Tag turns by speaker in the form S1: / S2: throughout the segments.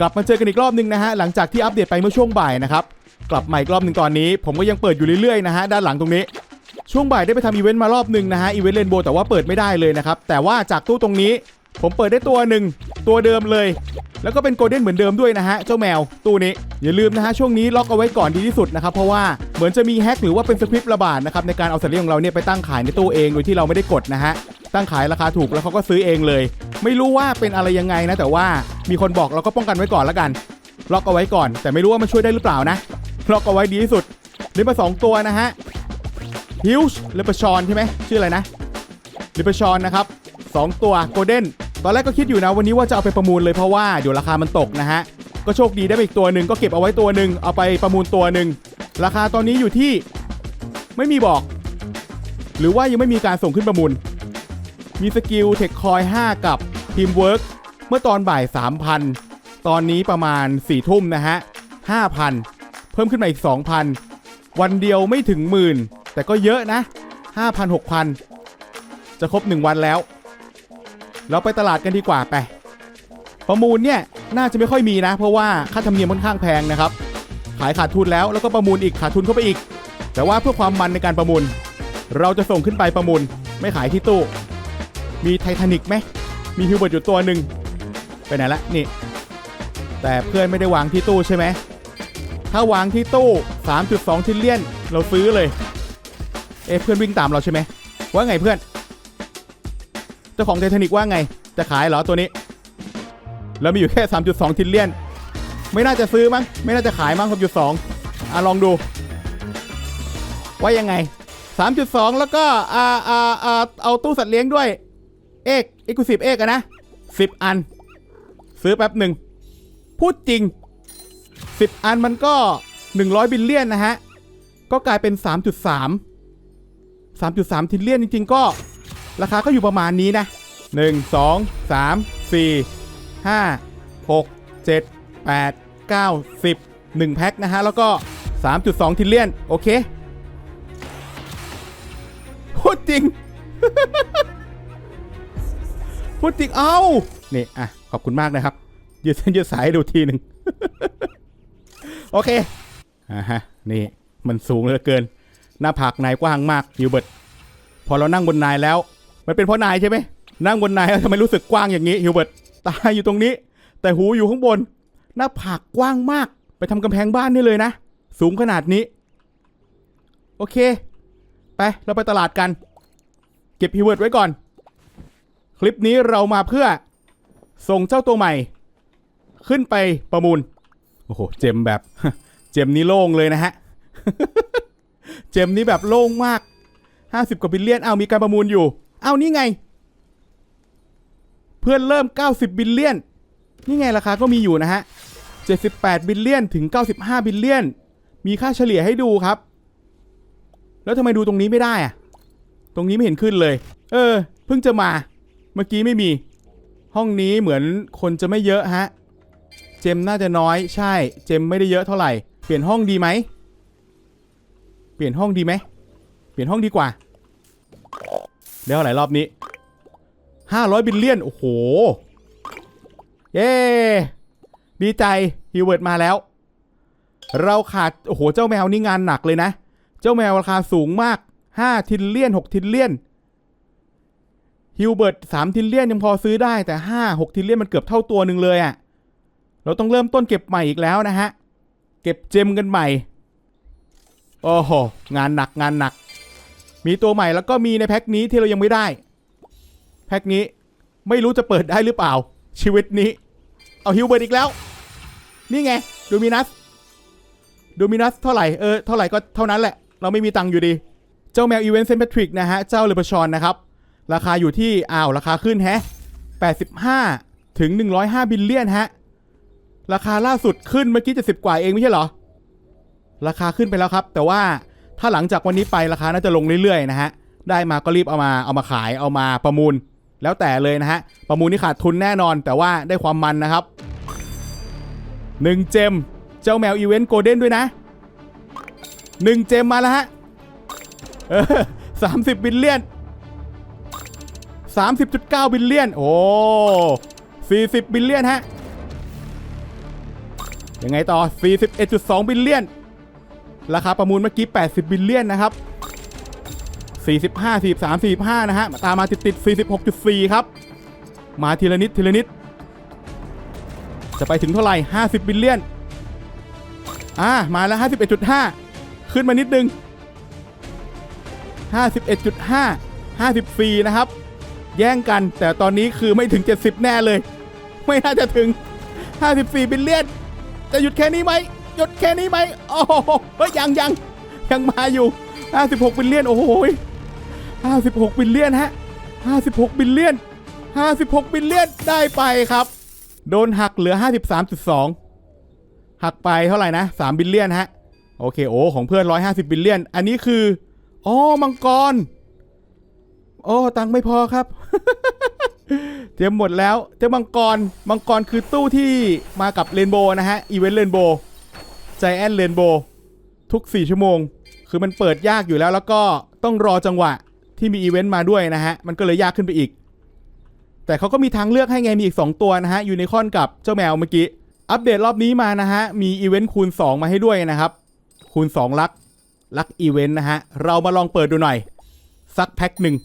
S1: กลับมาเจอกันอีกรอบหนึงนะฮะหลังจากที่อัปเดตไปเมื่อช่วงบ่ายนะครับกลับมาอีกรอบหนึ่งตอนนี้ ผมก็ยังเปิดอยู่เรื่อยๆนะฮะด้านหลังตรงนี้ ช่วงบ่ายได้ไปทำอีเวนต์มารอบหนึ่งนะฮะอีเวนต์เรนโบแต่ว่าเปิดไม่ได้เลยนะครับแต่ว่าจากตู้ตรงนี้ ผมเปิดได้ตัวหนึ่งตัวเดิมเลย แล้วก็เป็นโกลเด้นเหมือนเดิมด้วยนะฮะเจ้าแมวตู้นี้อย่าลืมนะฮะช่วงนี้ล็อกเอาไว้ก่อนดีที่สุดนะครับเพราะว่าเหมือนจะมีแฮ็กหรือว่าเป็นสคริปต์ระบาดนะครับในการเอาสัตว์เลี้ยงของเราเนี่ยไปตั้งขายในตู้เองโดยที่เราไม่ได้กดนะฮะ ตั้งขายราคาถูกแล้วเขาก็ซื้อเองเลย ไม่รู้ว่าเป็นอะไรยังไงนะ แต่ว่ามีคนบอกเราก็ป้องกันไว้ก่อนแล้วกัน ล็อกเอาไว้ก่อน แต่ไม่รู้ว่ามันช่วยได้หรือเปล่านะ ล็อกเอาไว้ดีที่สุดได้มาสองตัวนะฮะฮิลส์เลปชอนใช่ไหมชื่ออะไรนะเลปชอนนะครับสองตัวโกลเด้นตอนแรกก็คิดอยู่นะวันนี้ว่าจะเอาไปประมูลเลยเพราะว่าเดี๋ยวราคามันตกนะฮะก็โชคดีได้ไปอีกตัวหนึ่งก็เก็บเอาไว้ตัวหนึ่งเอาไปประมูลตัวหนึ่งราคาตอนนี้อยู่ที่ไม่มีบอก หรือว่ายังไม่มีการส่งขึ้นประมูล มีสกิลเทคคอย 5 กับทีมเวิร์กเมื่อตอนบ่าย 3,000 ตอนนี้ประมาณ 4 ทุ่มนะฮะ 5,000 เพิ่มขึ้นมาอีก 2,000 วันเดียวไม่ถึงหมื่น แต่ก็เยอะนะ 5,000 6,000 จะครบ 1 วันแล้ว เราไปตลาดกันดีกว่าไป ประมูลเนี่ย น่าจะไม่ค่อยมีนะ เพราะว่าค่าธรรมเนียมค่อนข้างแพงนะครับ ขายขาดทุนแล้วแล้วก็ประมูลอีกขาดทุนเข้าไปอีก แต่ว่าเพื่อความมันในการประมูล เราจะส่งขึ้นไปประมูล ไม่ขายที่ตู้ มีไททานิกไหมมีฮิวเบิร์ตอยู่ตัวหนึ่งไปไหนละนี่ แต่เพื่อนไม่ได้วางที่ตู้ใช่ไหมถ้าวางที่ตู้ 3.2ทิลเลียน เราซื้อเลย เอ๊ะเพื่อนวิ่งตามเราใช่ไหมว่าไงเพื่อน เจ้าของไททานิกว่าไง จะขายเหรอตัวนี้ แล้วมีอยู่แค่ 3.2ทิลเลียน ไม่น่าจะซื้อมั้ง ไม่น่าจะขายมั้ง3.2อะลองดู ว่ายังไง 3.2 แล้วก็อ่าอ่าอ่าเอาตู้สัตว์เลี้ยงด้วย เอกเอกสิบเอกอะนะสิบอัน ซื้อแป๊บหนึ่ง พูดจริง 10 อันมันก็ 100 บิลเลียนนะฮะ ก็กลายเป็น 3.3 3.3ทิลเลียนจริง ๆ ก็ ราคาก็อยู่ประมาณนี้นะ 1 2 3 4 5 6 7 8 9 10 1 แพ็คนะฮะ แล้วก็ 3.2 ทิลเลียน โอเค พูดจริง พูดจริงเอ้านี่อะขอบคุณมากนะครับยืดเส้นยืดสายดูทีหนึ่งโอเคอ่าฮะนี่มันสูงเหลือเกิน หน้าผากนายกว้างมากฮิวเบิร์ตพอเรานั่งบนนายแล้ว มันเป็นเพราะนายใช่ไหมนั่งบนนายแล้วทำไมรู้สึกกว้างอย่างนี้ฮิวเบิร์ตตาอยู่ตรงนี้ แต่หูอยู่ข้างบน หน้าผากกว้างมาก ไปทำกำแพงบ้านได้เลยนะ สูงขนาดนี้ โอเค ไปเราไปตลาดกัน เก็บฮีเวิร์ดไว้ก่อน คลิปนี้เรามาเพื่อส่งเจ้าตัวใหม่ ขึ้นไปประมูล โอ้โห เจมแบบ เจมนี้โล่งเลยนะฮะ เจมนี้แบบโล่งมาก 50 กว่าบิลเลียนเอาวมีการประมูลอยู่ เอานี่ไง เพื่อนเริ่ม 90 บิลเลียน นี่ไงราคาก็มีอยู่นะฮะ 78 บิลเลียนถึง 95 บิลเลียน มีค่าเฉลี่ยให้ดูครับ แล้วทำไมดูตรงนี้ไม่ได้อะตรงนี้ไม่เห็นขึ้นเลย เออ เพิ่งจะมา เมื่อกี้ไม่มี ห้องนี้เหมือนคนจะไม่เยอะฮะ เจมน่าจะน้อยใช่ เจมไม่ได้เยอะเท่าไหร่ เปลี่ยนห้องดีไหม เปลี่ยนห้องดีไหม เปลี่ยนห้องดีกว่า เดี๋ยวหลายรอบนี้ 500 บิลเลียน โอ้โห เย้ดีใจฮิวเวิร์ดมาแล้ว เราขาด โอ้โห เจ้าแมวนี่งานหนักเลยนะ เจ้าแมวราคาสูงมาก 5 ทิลเลียน 6 ทิลเลียน ฮิวเบิร์ต3ทิลเลียนยังพอซื้อได้แต่5 6ทิลเลียนมันเกือบเท่าตัวหนึ่งเลยอะ่ะ เราต้องเริ่มต้นเก็บใหม่อีกแล้วนะฮะ เก็บเจมกันใหม่ โอ้โห งานหนักงานหนัก มีตัวใหม่แล้วก็มีในแพ็คนี้ที่เรายังไม่ได้ แพ็คนี้ไม่รู้จะเปิดได้หรือเปล่า ชีวิตนี้ เอาฮิวเบิร์ตอีกแล้ว นี่ไงดูมินัสดูมินัสเท่าไหร่เออเท่าไหร่ก็เท่านั้นแหละ เราไม่มีตังค์อยู่ดี เจ้าแมวอีเวนต์เซนต์แพทริกนะฮะเจ้าเลเบชอนนะครับ ราคาอยู่ที่อ้าวราคาขึ้นแฮะ85 ถึง 105 บิลเลียนฮะ ราคาล่าสุดขึ้นเมื่อกี้จะสิบกว่าเองไม่ใช่เหรอ ราคาขึ้นไปแล้วครับ แต่ว่าถ้าหลังจากวันนี้ไปราคาน่าจะลงเรื่อยๆนะฮะ ได้มาก็รีบเอามาเอามาขายเอามาประมูล แล้วแต่เลยนะฮะ ประมูลนี่ขาดทุนแน่นอน แต่ว่าได้ความมันนะครับหนึ่งเจม เจ้าแมวอีเวนต์โกลเด้นด้วยนะหนึ่งเจมมาแล้วฮะสามสิบบิลเลียน สามสิบจุดเก้าบิลเลียน โอ้สี่สิบบิลเลียนฮะ ยังไงต่อ 41.2 บิลเลียน ราคาประมูลเมื่อกี้ 80 บิลเลียนนะครับ 45 43 45 นะฮะ ตามมาติดติด46.4 ครับ มาทีละนิดทีละนิด จะไปถึงเท่าไหร่ 50 บิลเลียน อ่า มาแล้ว 51.5 ขึ้นมานิดนึง 51.5 54 นะครับ แย่งกัน แต่ตอนนี้คือไม่ถึง 70 แน่เลย ไม่น่าจะถึง 54 บิลเลียน จะหยุดแค่นี้ไหมหยุดแค่นี้ไหมโอ้โหเฮ้ยยังยังยังมาอยู่ 56 บิลเลียน โอ้โห56 บิลเลียนฮะ 56 บิลเลียน 56 บิลเลียน ได้ไปครับ โดนหักเหลือ 53.2 หักไปเท่าไหร่นะ 3 บิลเลียนฮะ โอเค โอ้ ของเพื่อน 150 บิลเลียน อันนี้คือ อ๋อ มังกร โอ้ตังไม่พอครับ เตรียมหมดแล้วเจ้ามังกรมังกรคือตู้ที่มากับเรนโบว์นะฮะอีเวนต์เรนโบว์ใจแอนเรนโบว์ทุก 4 ชั่วโมง คือมันเปิดยากอยู่แล้ว แล้วก็ต้องรอจังหวะที่มีอีเวนต์มาด้วยนะฮะ มันก็เลยยากขึ้นไปอีก แต่เขาก็มีทางเลือกให้ไงมีอีก 2 ตัวนะฮะยูนิคอนกับเจ้าแมวเมื่อกี้อัปเดตรอบนี้มานะฮะ มีอีเวนต์คูณ 2 มาให้ด้วยนะครับ คูณ 2 ลักลักอีเวนต์นะฮะ เรามาลองเปิดดูหน่อย สักแพ็คหนึ่ง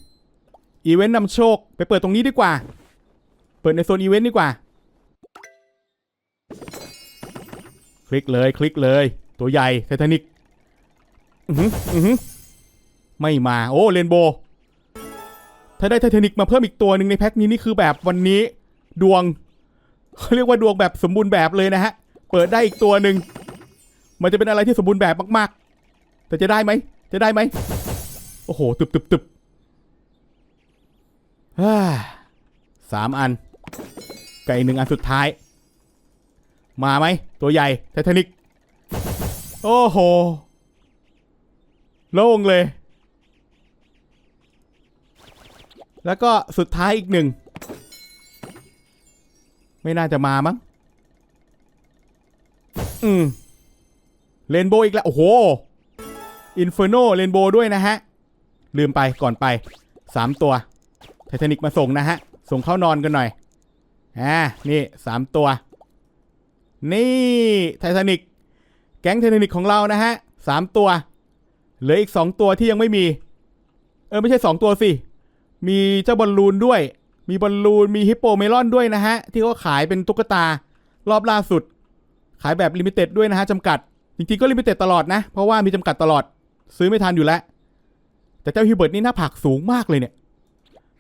S1: อีเวนต์นำโชค ไปเปิดตรงนี้ดีกว่า เปิดในโซนอีเวนต์ดีกว่า คลิกเลยคลิกเลย ตัวใหญ่ไททานิกอือหืออือหือไม่มา โอ้เรนโบว์ถ้าได้ไททานิกมาเพิ่มอีกตัวหนึ่งในแพ็คนี้นี่คือแบบวันนี้ดวงเขาเรียกว่าดวงแบบสมบูรณ์แบบเลยนะฮะ เปิดได้อีกตัวหนึ่ง มันจะเป็นอะไรที่สมบูรณ์แบบมาก ๆ แต่จะได้ไหม จะได้ไหม โอ้โห ตึบตึบตึบ สามอันไก่หนึ่งอันสุดท้าย มาไหม ตัวใหญ่ไททานิกโอ้โห โล่งเลย แล้วก็สุดท้ายอีกหนึ่ง ไม่น่าจะมามั้ง อืมเรนโบว์อีกแล้ว โอ้โห อินเฟอร์โนเรนโบว์ด้วยนะฮะ ลืมไปก่อนไปสามตัว ไททานิกมาส่งนะฮะ ส่งเข้านอนกันหน่อยอ่านี่สามตัว นี่ไททานิกแก๊งไททานิกของเรานะฮะสามตัว เหลืออีกสองตัวที่ยังไม่มี เออไม่ใช่สองตัวสิ มีเจ้าบอลลูนด้วย มีบอลลูน มีฮิปโปเมลอนด้วยนะฮะ ที่เขาขายเป็นตุ๊กตารอบล่าสุด ขายแบบลิมิเต็ดด้วยนะฮะจำกัด จริงๆก็ลิมิเต็ดตลอดนะ เพราะว่ามีจำกัดตลอด ซื้อไม่ทันอยู่แล้ว แต่เจ้าฮิวเบิร์ตนี่หน้าผากสูงมากเลยเนี่ย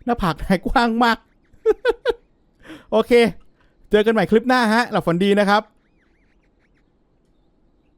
S1: น้าผากไหนกว้างมาก โอเค เจอกันใหม่คลิปหน้าฮะหลับฝันดีนะครับ